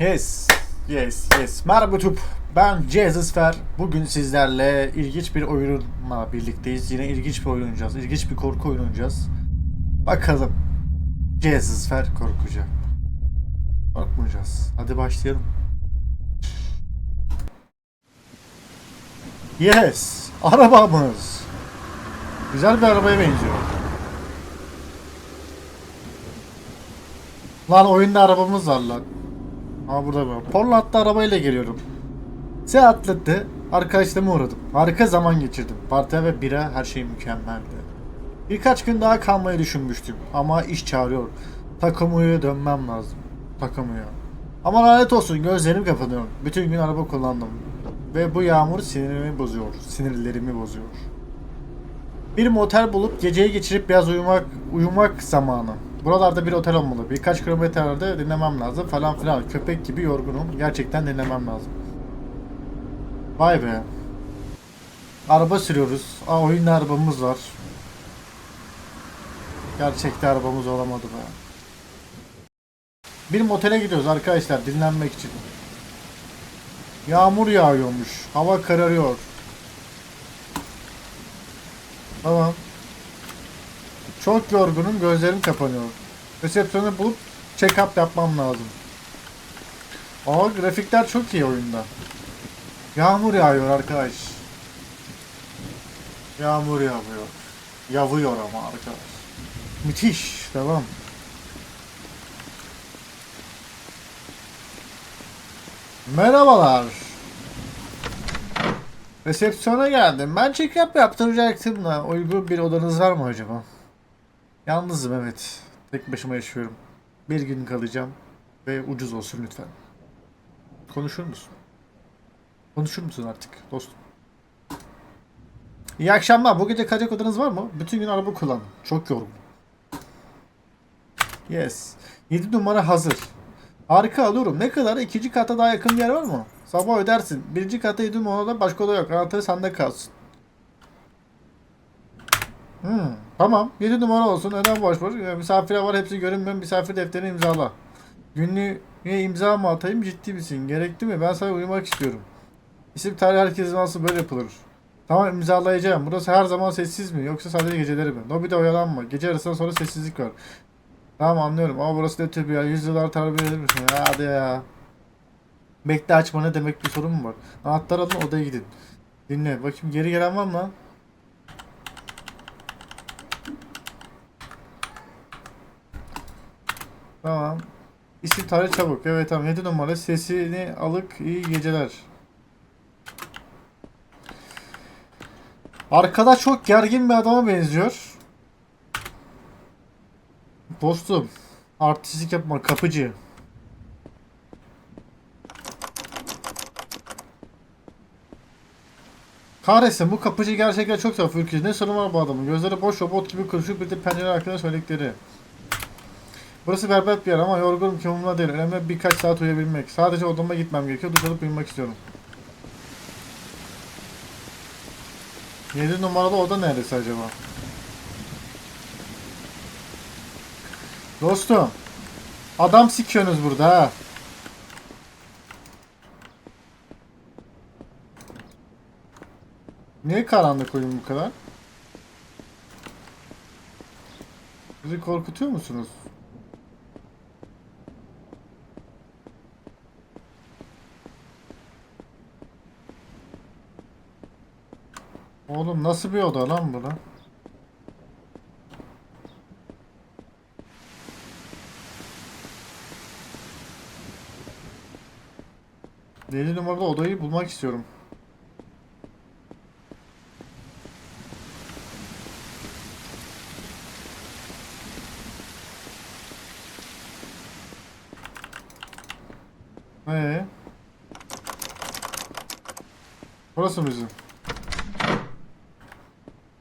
Yes, yes, yes. Merhaba YouTube. Ben Jesus Fer. Bugün sizlerle ilginç bir oyunla birlikteyiz. Yine ilginç bir oyun oynayacağız. İlginç bir korku oynayacağız. Bakalım. Jesus Fer korkacak. Korkmayacağız. Hadi başlayalım. Yes. Arabamız. Güzel bir arabaya benziyor. Lan oyunda arabamız var lan. Aa burada var. Portland'da arabayla geliyorum. Seyahatlette arkadaşlarıma uğradım. Harika zaman geçirdim. Partiye ve bira her şey mükemmeldi. Birkaç gün daha kalmayı düşünmüştüm ama iş çağırıyor. Takumuya dönmem lazım. Takumuya. Ama lanet olsun gözlerim kapanıyor. Bütün gün araba kullandım. Ve bu yağmur sinirimi bozuyor. Sinirlerimi bozuyor. Bir motel bulup geceyi geçirip biraz uyumak uyumak zamanı. Buralarda bir otel olmalı. Birkaç kilometrelerde dinlemem lazım falan filan. Köpek gibi yorgunum. Gerçekten dinlemem lazım. Vay be. Araba sürüyoruz. Aa oyunda arabamız var. Gerçekte arabamız olamadı be. Bir motele gidiyoruz arkadaşlar dinlenmek için. Yağmur yağıyormuş. Hava kararıyor. Tamam. Çok yorgunum, gözlerim kapanıyor. Resepsiyonu bulup check-up yapmam lazım. Aa grafikler çok iyi oyunda. Yağmur yağıyor arkadaş. Yağmur yağıyor. Yağıyor ama arkadaş. Müthiş. Devam. Merhabalar. Resepsiyona geldim. Ben check-up yaptıracaktım da uygun bir odanız var mı acaba? Yalnızım evet. Tek başıma yaşıyorum. Bir gün kalacağım ve ucuz olsun lütfen. Konuşur musun? Konuşur musun artık dostum? İyi akşamlar. Bu gece kalacak odanız var mı? Bütün gün araba kullandım. Çok yorgun. Yes. 7 numara hazır. Harika alıyorum. Ne kadar? İkinci kata daha yakın bir yer var mı? Sabah ödersin. Birinci kata 7 numarada başka oda yok. Anahtarı sende kalsın. Hmm, tamam. 7 numara olsun. Neden boş boş? Misafire var. Hepsi görünmüyor. Misafir defterini imzala. Günlüğe imza mı atayım? Ciddi misin? Gerekli mi? Ben sana uyumak istiyorum. İsim tarih herkesin nasıl böyle yapılır? Tamam imzalayacağım. Burası her zaman sessiz mi? Yoksa sadece geceleri mi? Lobide oyalanma. Gece arasından sonra sessizlik var. Tamam anlıyorum ama burası ne tür bir yer? Yüzyıllar terbiye edilir misin? Ya hadi ya. Bekle açma ne demek bir sorun mu var? Anahtar alın odaya gidin. Dinle. Bakayım geri gelen var mı lan? Tamam. İsim tarih çabuk. Evet tamam. 7 numara. Sesini alık. iyi geceler. Arkada çok gergin bir adama benziyor. Dostum. Artistlik yapma. Kapıcı. Kahretsin bu kapıcı gerçekten çok tuhaf ürkütücü. Ne sorun var bu adamın? Gözleri boş robot gibi konuşup bir de pencere hakkında söyledikleri. Burası berbat bir yer ama yorgunum ki umurumda değil. Önemli birkaç saat uyuyabilmek. Sadece odama gitmem gerekiyor. Duş alıp uyumak istiyorum. 7 numaralı oda neresi acaba? Dostum. Adam sikiyorsunuz burada ha. Niye karanlık oyun bu kadar? Bizi korkutuyor musunuz? Oğlum nasıl bir oda lan bu lan? Deli numaralı odayı bulmak istiyorum. Ee? Burası mı bizim?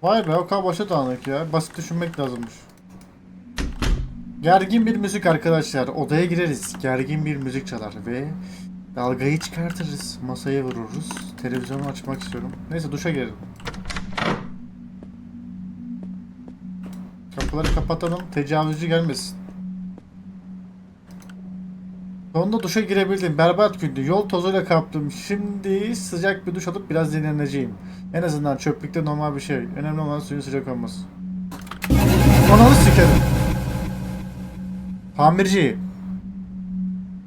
Vay be o kadar başa dağınık ya. Basit düşünmek lazımmış. Gergin bir müzik arkadaşlar. Odaya gireriz. Gergin bir müzik çalar ve dalgayı çıkartırız. Masaya vururuz. Televizyonu açmak istiyorum. Neyse duşa girelim. Kapıları kapatalım. Tecavüzcü gelmesin. Sonunda duşa girebildim. Berbat gündü. Yol tozuyla kaptım. Şimdi sıcak bir duş alıp biraz dinleneceğim. En azından çöplükte normal bir şey. Önemli olan suyun sıcak olması. Ananı sikerim. Tamirci.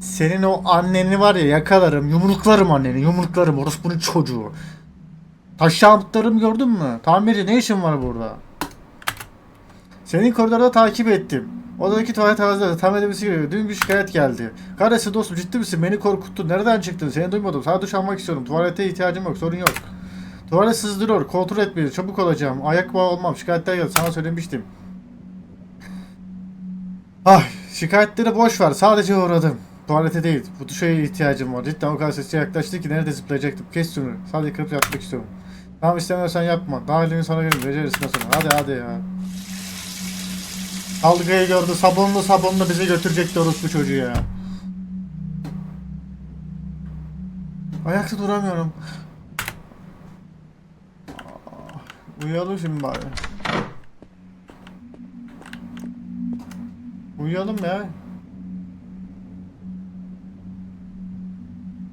Senin o anneni var ya yakalarım. Yumruklarım anneni. Yumruklarım. Orospunun çocuğu. Taşağıtlarımı gördün mü? Tamirci ne işin var burada? Senin koridorda takip ettim. Odadaki tuvalet hazırladı. Tam edemesi geliyor. Dün bir şikayet geldi. Kardeşim dostum ciddi misin? Beni korkuttun. Nereden çıktın? Seni duymadım. Sana duş almak istiyorum. Tuvalete ihtiyacım yok. Sorun yok. Tuvalet sızdırıyor. Kontrol etmeli. Çabuk olacağım. Ayak bağı olmam. Şikayetler geldi. Sana söylemiştim. Ay şikayetleri boş ver. Sadece uğradım. Tuvalete değil. Bu duşa ihtiyacım var. Cidden o kadar sesçe yaklaştı ki nerede zıplayacaktım. Kes şunu. Sadece kırıp yatmak istiyorum. Tamam istemiyorsan yapma. Daha elini sana verin. Beceririz sonra. Hadi hadi ya. Dalgayı gördü. Sabunlu sabunlu bizi götürecekti orospu çocuğu ya. Ayakta duramıyorum. Aa, Uyuyalım şimdi bari. Uyuyalım ya.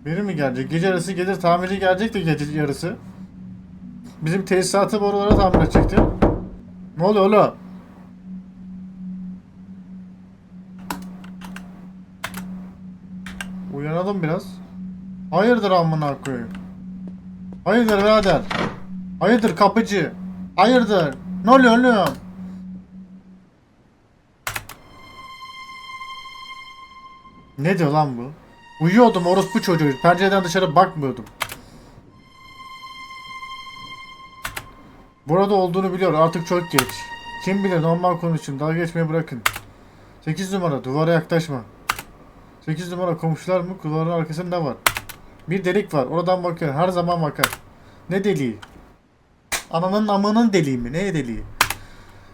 Biri mi gelecek? Gece yarısı gelir tamirci gelecek de gece yarısı. Bizim tesisatı borulara tamir edecekti. Ne oluyor oğlum? Uyanalım biraz. Hayırdır amına koyayım. Hayırdır birader. Hayırdır kapıcı. Hayırdır. Ne oluyor oğlum? Ne diyor lan bu? Uyuyordum orospu çocuğu. Pencereden dışarı bakmıyordum. Burada olduğunu biliyor. Artık çok geç. Kim bilir normal konuşun. Dalga geçmeyi bırakın. 8 numara duvara yaklaşma. 8 numara komşular mı? Kulağının arkasında ne var? Bir delik var. Oradan bakıyor. Her zaman bakar. Ne deliği? Ananın amının deliği mi? Ne deliği?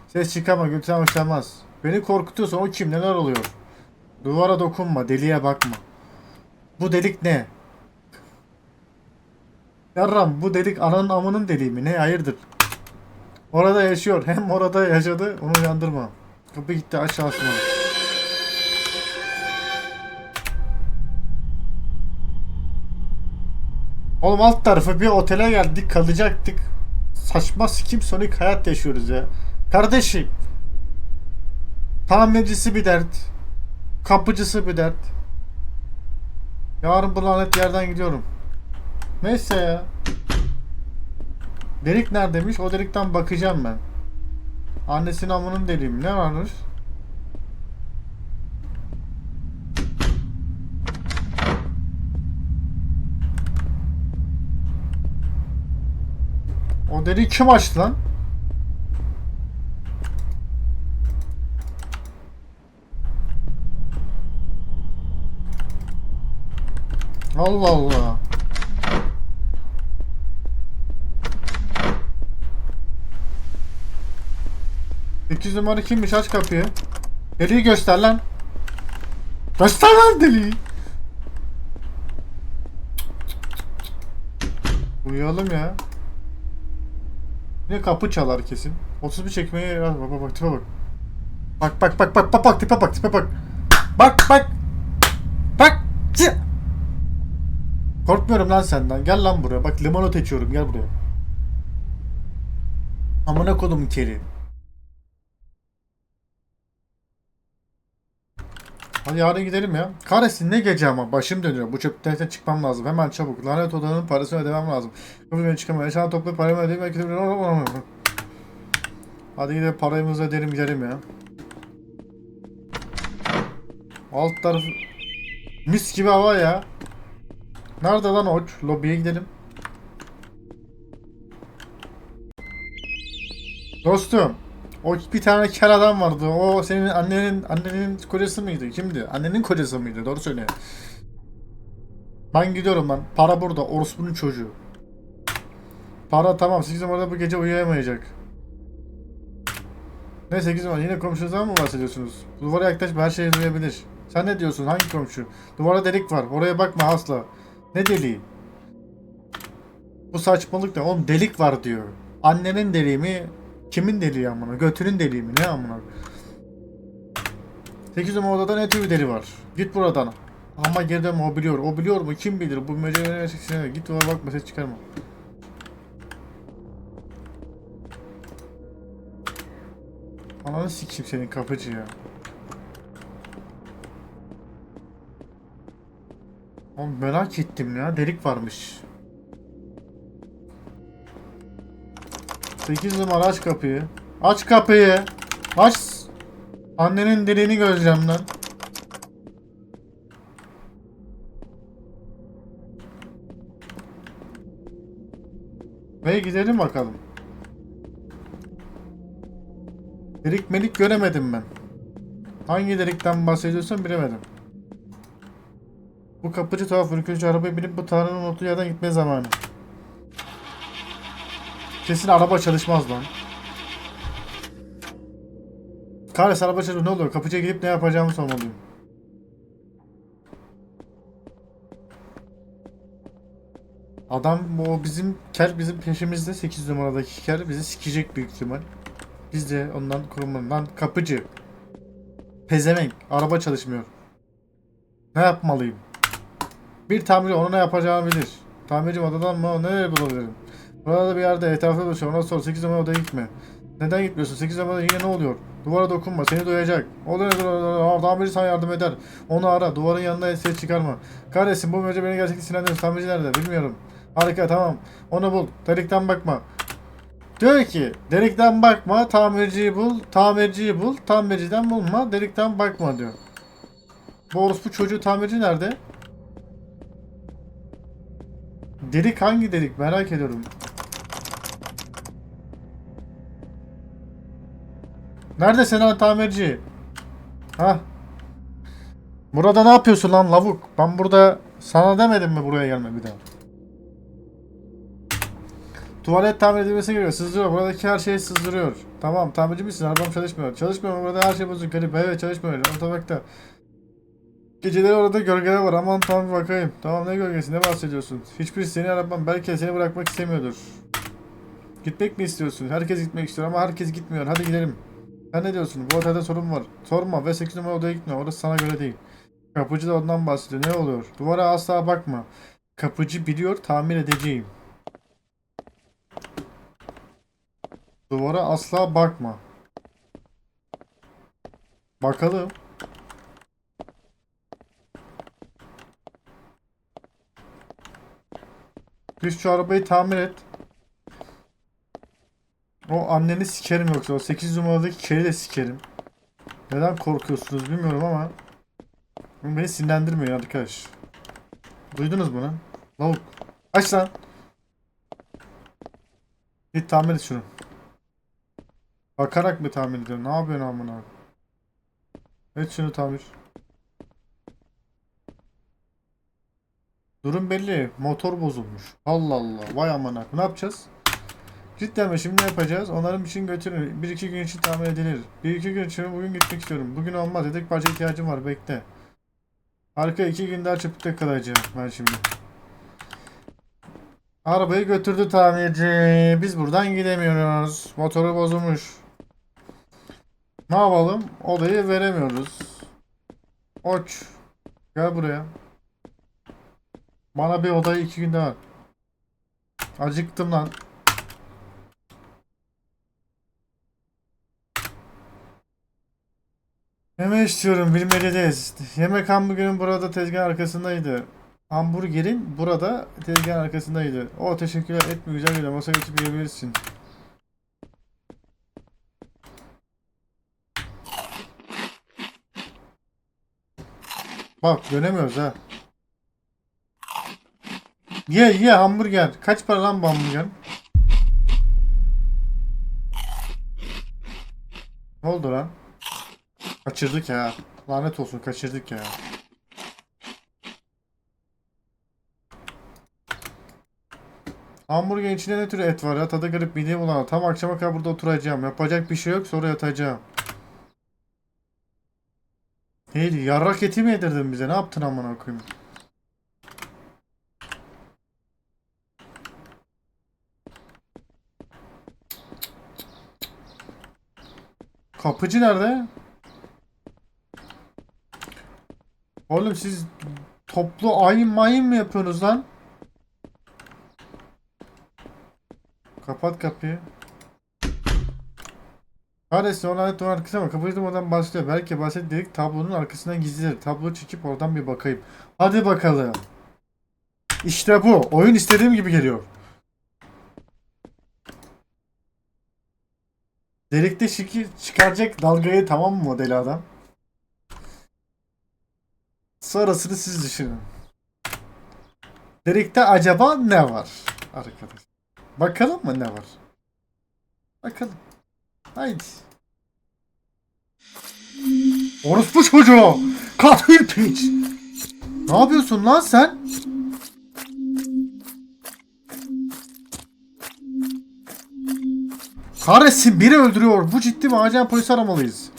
Ses çıkama. Gülten hoşlanmaz. Beni korkutuyorsa o kim? Neler oluyor? Duvara dokunma. Deliğe bakma. Bu delik ne? Yarram bu delik ananın amının deliği mi? Ne hayırdır? Orada yaşıyor. Hem orada yaşadı. Onu uyandırma. Kapı gitti aşağısına. Oğlum alt tarafı bir otele geldik kalacaktık. Saçma sikim sonik hayat yaşıyoruz ya. Kardeşim. Tamircisi bir dert. Kapıcısı bir dert. Yarın bu lanet yerden gidiyorum. Neyse ya. Delik neredeymiş? O delikten bakacağım ben. Annesinin amının deliği mi? Ne varmış? O deliği kim açtı lan? Allah Allah. Sekiz numara kimmiş aç kapıyı. Deliği göster lan. Göster lan deliği. Uyuyalım ya. Ne kapı çalar kesin. 31 çekmeye bak bak bak tipe bak. Bak bak bak bak bak bak tipe bak tipe bak. Bak bak. Bak. Cı. Korkmuyorum lan senden. Gel lan buraya. Bak limonata içiyorum. Gel buraya. Amına kodum keri. Hadi yarın gidelim ya. Kahretsin ne gece ama. Başım dönüyor. Bu çöpten çıkmam lazım. Hemen çabuk. Lanet odanın parasını ödemem lazım. Kapı beni çıkamıyor. Yaşanan toplayıp paramı ödeyeyim. Hadi gidelim paramızı ödeyelim gidelim ya. Alt tarafı... Mis gibi hava ya. Nerede lan oç? Lobiye gidelim. Dostum. O bir tane kel adam vardı. O senin annenin annenin kocası mıydı? Kimdi? Annenin kocası mıydı? Doğru söyle. Ben gidiyorum lan. Para burada. Orospu'nun çocuğu. Para tamam. 8 numarada bu gece uyuyamayacak. Ne 8 numara? Yine komşunuzdan mı bahsediyorsunuz? Duvara yaklaşma her şeyi duyabilir. Sen ne diyorsun? Hangi komşu? Duvara delik var. Oraya bakma asla. Ne deliği? Bu saçmalık ne? Oğlum delik var diyor. Annenin deliği mi? Kimin deliği amına? Götünün deliği mi? Ne amına? 8 numara odada ne tür bir deli var? Git buradan. Ama geri dönme o biliyor. O biliyor mu? Kim bilir? Bu meceliğine gerçekten git ona bakma ses çıkarma. Ananı sikeyim senin kapıcı ya. Oğlum merak ettim ya. Delik varmış. 8 numara aç kapıyı. Aç kapıyı. Aç. Annenin deliğini göreceğim lan. Ve gidelim bakalım. Delik melik göremedim ben. Hangi delikten bahsediyorsun bilemedim. Bu kapıcı tuhaf ürkütücü arabaya binip bu tanrının olduğu yerden gitme zamanı. Kesin araba çalışmaz lan. Kahretsin araba çalışıyor ne oluyor? Kapıcıya gidip ne yapacağımı sormalıyım. Adam o bizim kel bizim peşimizde 8 numaradaki kel bizi sikecek büyük ihtimal. Biz de ondan korunmalıyız. Kapıcı. Pezevenk. Araba çalışmıyor. Ne yapmalıyım? Bir tamirci ona ne yapacağını bilir. Tamirci odadan mı? Nereye bulabilirim? Burada bir yerde etrafta dolaşıyor. Ona sor. 8 numara odaya gitme. Neden gitmiyorsun? 8 numarada yine ne oluyor? Duvara dokunma. Seni duyacak. O da nedir? Tamirci sana yardım eder. Onu ara. Duvarın yanına ses çıkarma. Kahretsin bu mece beni gerçekten sinirlendiriyor. Tamirci nerede? Bilmiyorum. Harika tamam. Onu bul. Delikten bakma. Diyor ki delikten bakma tamirciyi bul. Tamirciyi bul. Tamirciden bulma. Delikten bakma diyor. Bu orospu çocuğu tamirci nerede? Delik hangi delik merak ediyorum. Nerede sen tamirci? Ha? Burada ne yapıyorsun lan lavuk? Ben burada sana demedim mi buraya gelme bir daha? Tuvalet tamir edilmesi gerekiyor. Sızdırıyor. Buradaki her şey sızdırıyor. Tamam tamirci misin? Arabam çalışmıyor. Çalışmıyor mu? Burada her şey bozuk. Garip. Evet çalışmıyor. Otomakta. Geceleri orada gölgeler var. Aman tamam bir bakayım. Tamam ne gölgesi? Ne bahsediyorsun? Hiçbir seni aramam. Belki seni bırakmak istemiyordur. Gitmek mi istiyorsun? Herkes gitmek istiyor ama herkes gitmiyor. Hadi gidelim. Sen ne diyorsun? Bu otelde sorun var. Sorma ve 8 numara odaya gitme. Orası sana göre değil. Kapıcı da ondan bahsediyor. Ne oluyor? Duvara asla bakma. Kapıcı biliyor tamir edeceğim. Duvara asla bakma. Bakalım. Biz şu arabayı tamir et. O anneni sikerim yoksa o 8 numaradaki keri de sikerim. Neden korkuyorsunuz bilmiyorum ama bu beni sinirlendirmiyor arkadaş. Duydunuz mu lan? Lavuk. Aç lan. Git tamir et şunu. Bakarak mı tamir ediyorum? Ne yapıyorsun amına? Et şunu tamir. Durum belli. Motor bozulmuş. Allah Allah. Vay amına. Ne yapacağız? Cidden mi? Şimdi ne yapacağız? Onların için götürün. Bir iki gün için tamir edilir. Bir iki gün için bugün gitmek istiyorum. Bugün olmaz. Yedek parça ihtiyacım var. Bekle. Arka iki gün daha çöplükte kalacağım ben şimdi. Arabayı götürdü tamirci. Biz buradan gidemiyoruz. Motoru bozulmuş. Ne yapalım? Odayı veremiyoruz. Oç. Gel buraya. Bana bir odayı iki günde ver. Acıktım lan. Yemek istiyorum bilmeliyiz. Yemek hamburgerin burada tezgah arkasındaydı. Hamburgerin burada tezgah arkasındaydı. O teşekkürler et mi güzel güzel masaya geçip yiyebilirsin. Bak dönemiyoruz ha. Ye ye hamburger. Kaç para lan bu hamburger? Ne oldu lan? Kaçırdık ya. Lanet olsun kaçırdık ya. Hamburgerin içinde ne tür et var ya? Tadı garip mideye bulanır. Tam akşama kadar burada oturacağım. Yapacak bir şey yok sonra yatacağım. Neydi? Yarrak eti mi yedirdin bize? Ne yaptın amına koyayım? Kapıcı nerede? Oğlum siz Toplu ayın mayın mı yapıyorsunuz lan? Kapat kapıyı. Kahretsin ona ait duvar arkasına bak. Kapıyı oradan başlıyor. Belki bahset tablonun arkasından gizlidir. Tablo çekip oradan bir bakayım. Hadi bakalım. İşte bu. Oyun istediğim gibi geliyor. Delikte şekil çıkaracak dalgayı tamam mı modeli adam? Sonrasını siz düşünün. Delikte acaba ne var? Arkadaş. Bakalım mı ne var? Bakalım. Haydi. Orospu çocuğu! Katil piç! Ne yapıyorsun lan sen? Kahretsin biri öldürüyor. Bu ciddi mi? Acilen polis aramalıyız.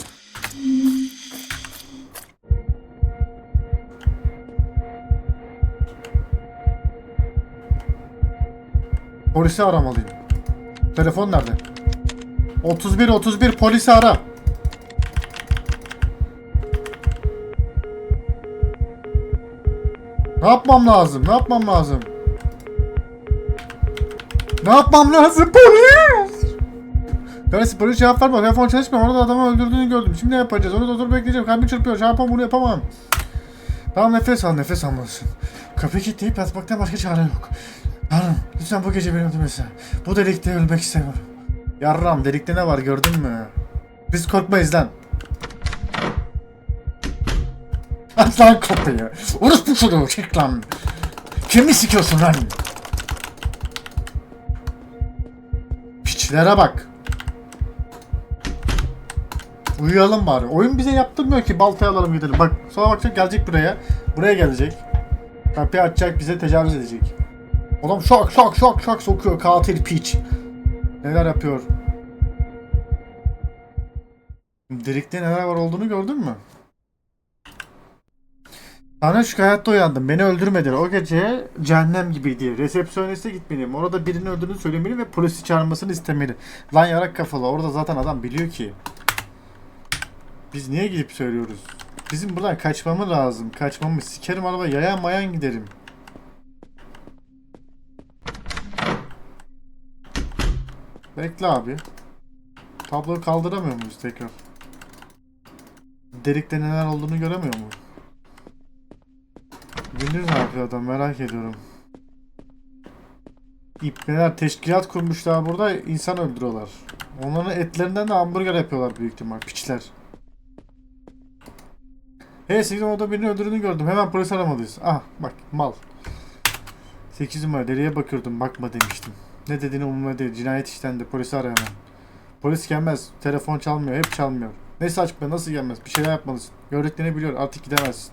Polisi aramalıyım. Telefon nerede? 31 31 polisi ara. Ne yapmam lazım? Ne yapmam lazım? Ne yapmam lazım? Polis! Kardeşim polis cevap vermiyor. Telefon çalışmıyor. Orada adamı öldürdüğünü gördüm. Şimdi ne yapacağız? Onu da dur bekleyeceğim. Kalbim çırpıyor. Şey yapamam bunu yapamam. Tamam nefes al. Nefes almalısın. Kapıyı kilitleyip yatmaktan başka çare yok. Tanrım lütfen bu gece beni öldürmesin. Bu delikte ölmek istemiyorum. Yarram delikte ne var gördün mü? Biz korkmayız lan. Aç lan kapıyı. Orospu çocuğu çek lan. Kimi sikiyorsun lan? Piçlere bak. Uyuyalım bari. Oyun bize yaptırmıyor ki baltayı alalım gidelim. Bak sonra bakacak gelecek buraya. Buraya gelecek. Kapıyı açacak bize tecavüz edecek. Oğlum şok şok şok şok sokuyor katil piç. Neler yapıyor? Delikte neler var olduğunu gördün mü? Sana hayatta uyandım. Beni öldürmediler. O gece cehennem gibiydi. Resepsiyoniste gitmeliyim. Orada birini öldürdüğünü söylemeli ve polisi çağırmasını istemeli. Lan yarak kafalı. Orada zaten adam biliyor ki. Biz niye gidip söylüyoruz? Bizim buradan kaçmamız lazım. Kaçmamız. Sikerim araba yayan mayan giderim. Bekle abi. Tabloyu kaldıramıyor muyuz tekrar? Delikte neler olduğunu göremiyor mu? Gündüz ne yapıyor adam merak ediyorum. İpneler teşkilat kurmuşlar burada insan öldürüyorlar. Onların etlerinden de hamburger yapıyorlar büyük ihtimal piçler. Hey 8 orada birini öldürdüğünü gördüm. Hemen polis aramalıyız. Ah bak mal. 8 numara deliye bakıyordum bakma demiştim. Ne dediğini umurumda değil. Cinayet işlendi. Polisi ara hemen. Polis gelmez. Telefon çalmıyor. Hep çalmıyor. Neyse açıkla nasıl gelmez? Bir şeyler yapmalısın. Gördüklerini biliyor. Artık gidemezsin.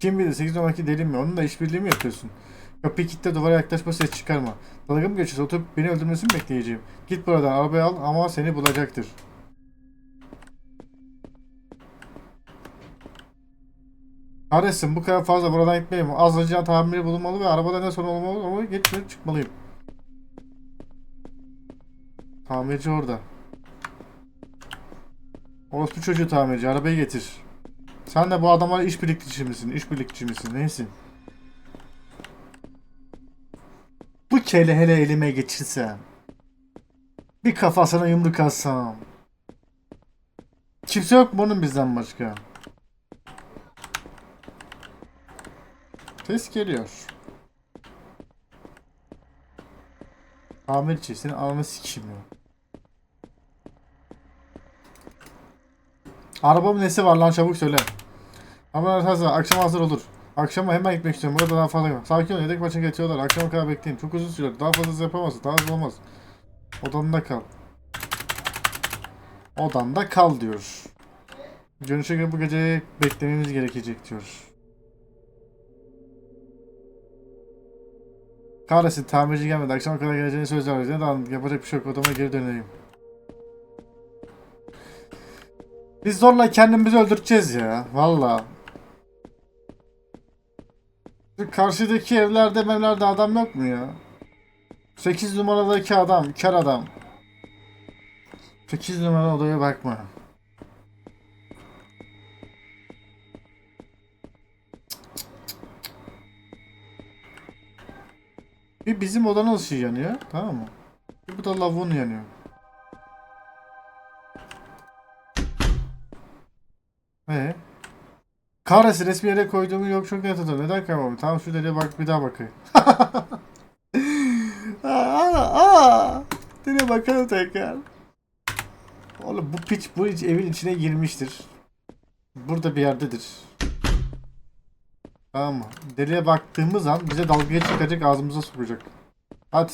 Kim bilir 8 numaraki deli mi? Onunla işbirliği mi yapıyorsun? Kapıyı kilitle duvara yaklaşma ses çıkarma. Dalga mı geçiyorsun? Oturup beni öldürmesini mi bekleyeceğim? Git buradan arabayı al ama seni bulacaktır. Kahretsin bu kadar fazla buradan gitmeliyim. Azlıca tamiri bulunmalı ve arabada ne sorun olmalı ama geçmeyip çıkmalıyım. Tamirci orada. Orospu çocuğu tamirci arabayı getir. Sen de bu adamlar iş birlikçi misin? İş birlikçi misin? Neysin? Bu kele hele elime geçirsem. Bir kafasına yumruk atsam. Kimse yok mu onun bizden başka? Ses geliyor. Tamirci senin ananı sikeyim ya. Arabamın nesi var lan çabuk söyle. Ama hazır akşam hazır olur. Akşama hemen gitmek istiyorum. Burada daha fazla Sakin ol yedek maça geçiyorlar. Akşama kadar bekleyin. Çok uzun sürer. Daha fazla yapamazsın. Daha hızlı olmaz. Odanda kal. Odanda kal diyor. Görünüşe göre bu gece beklememiz gerekecek diyor. Kahretsin tamirci gelmedi. Akşama kadar geleceğini söz verdi. Ne dağınık yapacak bir şey yok. Odama geri döneyim. Biz zorla kendimizi öldüreceğiz ya. Valla. Karşıdaki evlerde evlerde adam yok mu ya? 8 numaradaki adam, kar adam. 8 numara odaya bakma. Bir bizim odanın ışığı yanıyor. Tamam mı? Bir bu da lavuğun yanıyor. Ee? Kahretsin resmi yere koyduğumu yok çok net atıyorum. Neden kaymam? Tamam şu deliğe bak bir daha bakayım. aa, aa. Deliğe bakalım tekrar. Oğlum bu piç bu iç- evin içine girmiştir. Burada bir yerdedir. Tamam mı? Deliğe baktığımız an bize dalgaya çıkacak ağzımıza sokacak. Hadi.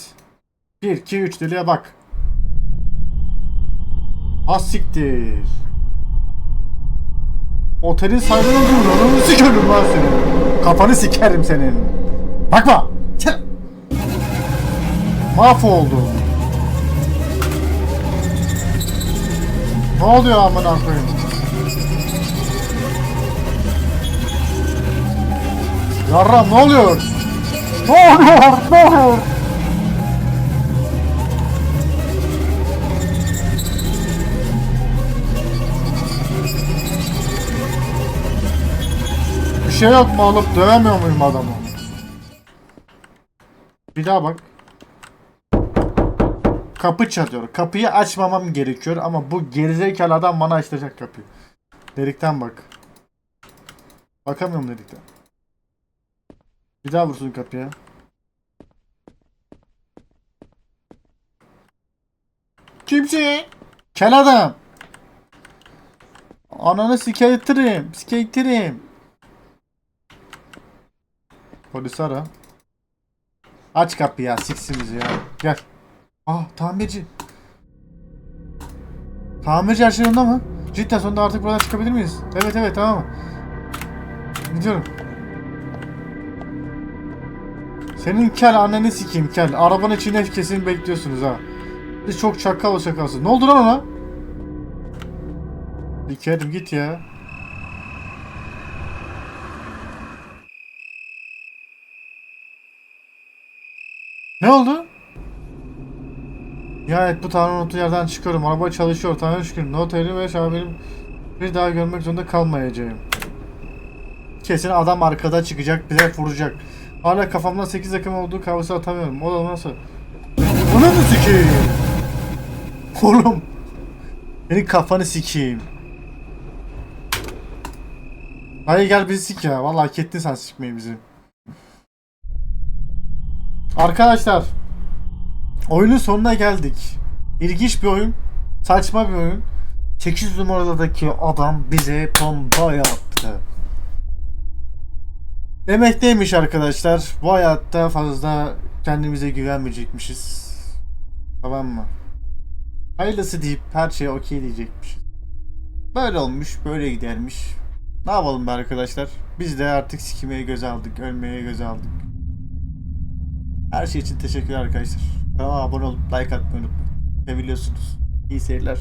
1, 2, 3 deliğe bak. Az siktir. Otelin sahibinin durduğunu sikerim lan senin. Kafanı sikerim senin. Bakma. Çık. Mahvoldum. Ne oluyor amına koyayım? Yarram ne oluyor? Ne oluyor? Ne oluyor? Bir şey yok mu alıp dövemiyor muyum adamı? Bir daha bak. Kapı çalıyor. Kapıyı açmamam gerekiyor ama bu gerizekalı adam bana açtıracak kapıyı. Delikten bak. Bakamıyorum delikten. Bir daha vursun kapıya. Kimse. Kel adam. Ananı sikeytirim. Sikeytirim. Polis ara. Aç kapıyı ya. Siksin bizi ya. Gel. Ah tamirci. Tamirci her şey yolunda mı? Cidden sonunda artık buradan çıkabilir miyiz? Evet evet tamam. Gidiyorum. Senin kel anneni sikeyim kel. Arabanın içinde kesin bekliyorsunuz ha. Siz çok çakal çakalsınız. Ne oldu lan ona? Dikerim git ya. Ne oldu? Nihayet bu Tanrı'nın unuttuğu yerden çıkıyorum. Araba çalışıyor. Tanrı şükür. Not elim ve şahidim bir daha görmek zorunda kalmayacağım. Kesin adam arkada çıkacak. Bize vuracak. Hala kafamda 8 akım olduğu kavgası atamıyorum. O da nasıl? Bunu mu sikeyim? Oğlum. Senin kafanı sikeyim. Hayır gel bizi sik ya. Vallahi hak ettin sen sikmeyi bizi. Arkadaşlar. Oyunun sonuna geldik. İlginç bir oyun. Saçma bir oyun. 8 numaradaki adam bize bomba yaptı. Demekteymiş arkadaşlar. Bu hayatta fazla kendimize güvenmeyecekmişiz. Tamam mı? Hayırlısı deyip her şeye okey diyecekmişiz. Böyle olmuş, böyle gidermiş. Ne yapalım be arkadaşlar? Biz de artık sikimeye göze aldık, ölmeye göze aldık. Her şey için teşekkürler arkadaşlar. Kanala abone olup like atmayı unutmayın. Seviliyorsunuz. İyi seyirler.